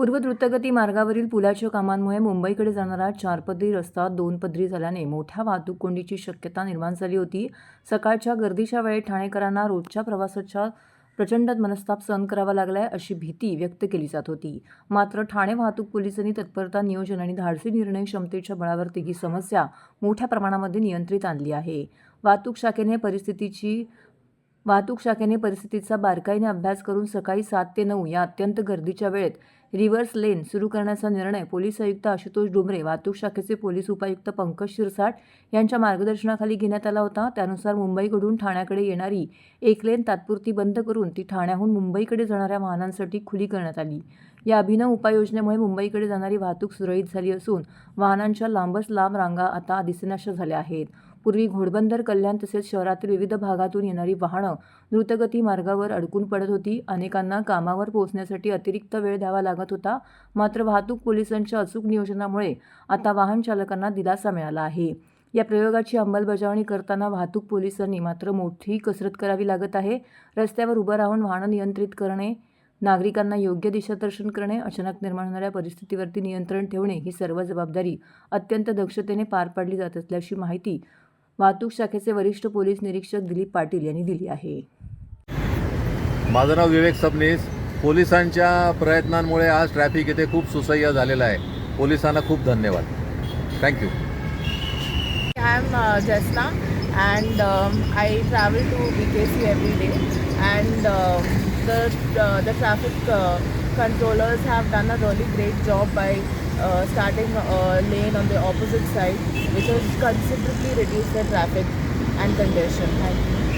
पूर्व द्रुतगती मार्गावरील पुलाच्या कामांमुळे मुंबईकडे जाणारा चारपदरी रस्ता दोन पदरी झाल्याने मोठ्या वाहतूक कोंडीची शक्यता निर्माण झाली होती. सकाळच्या गर्दीच्या वेळेत ठाणेकरांना रोजच्या प्रवासाच्या प्रचंड मनस्ताप सहन करावा लागलाय अशी भीती व्यक्त केली जात होती. मात्र ठाणे वाहतूक पोलिसांनी तत्परता नियोजन आणि धाडसी निर्णय क्षमतेच्या बळावरती ही समस्या मोठ्या प्रमाणामध्ये नियंत्रित आणली आहे. वाहतूक शाखेने परिस्थितीची वाहतूक शाखेने परिस्थितीचा बारकाईने अभ्यास करून सकाळी सात ते नऊ या अत्यंत गर्दीच्या वेळेत रिव्हर्स लेन सुरू करण्याचा निर्णय पोलीस आयुक्त आशुतोष डुमरे वाहतूक शाखेचे पोलीस उपायुक्त पंकज शिरसाट यांच्या मार्गदर्शनाखाली घेण्यात आला होता. त्यानुसार मुंबईकडून ठाण्याकडे येणारी एक लेन तात्पुरती बंद करून ती ठाण्याहून मुंबईकडे जाणाऱ्या वाहनांसाठी खुली करण्यात आली. या अभिनव उपाययोजनेमुळे मुंबईकडे जाणारी वाहतूक सुरळीत झाली असून वाहनांच्या लांबच लांब रांगा आता दिसेनाशा झाल्या आहेत. पूर्वी घोडबंदर कल्याण तसेच शहरातील विविध भागातून येणारी वाहनं द्रुतगती मार्गावर अडकून पडत होती. अनेकांना कामावर पोहोचण्यासाठी अतिरिक्त वेळ द्यावा लागत होता मात्र वाहतूक पोलिसांच्या अचूक नियोजनामुळे आता वाहन चालकांना दिलासा मिळाला आहे. या प्रयोगाची अंमलबजावणी करताना वाहतूक पोलिसांनी मात्र मोठी कसरत करावी लागत आहे. रस्त्यावर उभं राहून वाहनं नियंत्रित करणे नागरिकांना योग्य दिशादर्शन करणे अचानक निर्माण होणाऱ्या परिस्थितीवरती नियंत्रण ठेवणे ही सर्व जबाबदारी अत्यंत दक्षतेने पार पाडली जात असल्याची माहिती वाहतूक शाखेचे वरिष्ठ पोलीस निरीक्षक दिलीप पाटील यांनी दिली आहे. माझं नाव विवेक सबनीस. पोलिसांच्या प्रयत्नांमुळे आज ट्रॅफिक इथे खूप सुसह्य झालेलं आहे. पोलिसांना खूप धन्यवाद. Thank you I am Jasna and I travel to B K C every day and the the traffic controllers have done a really great job by starting lane on the opposite side which has considerably reduce the traffic and condition thank you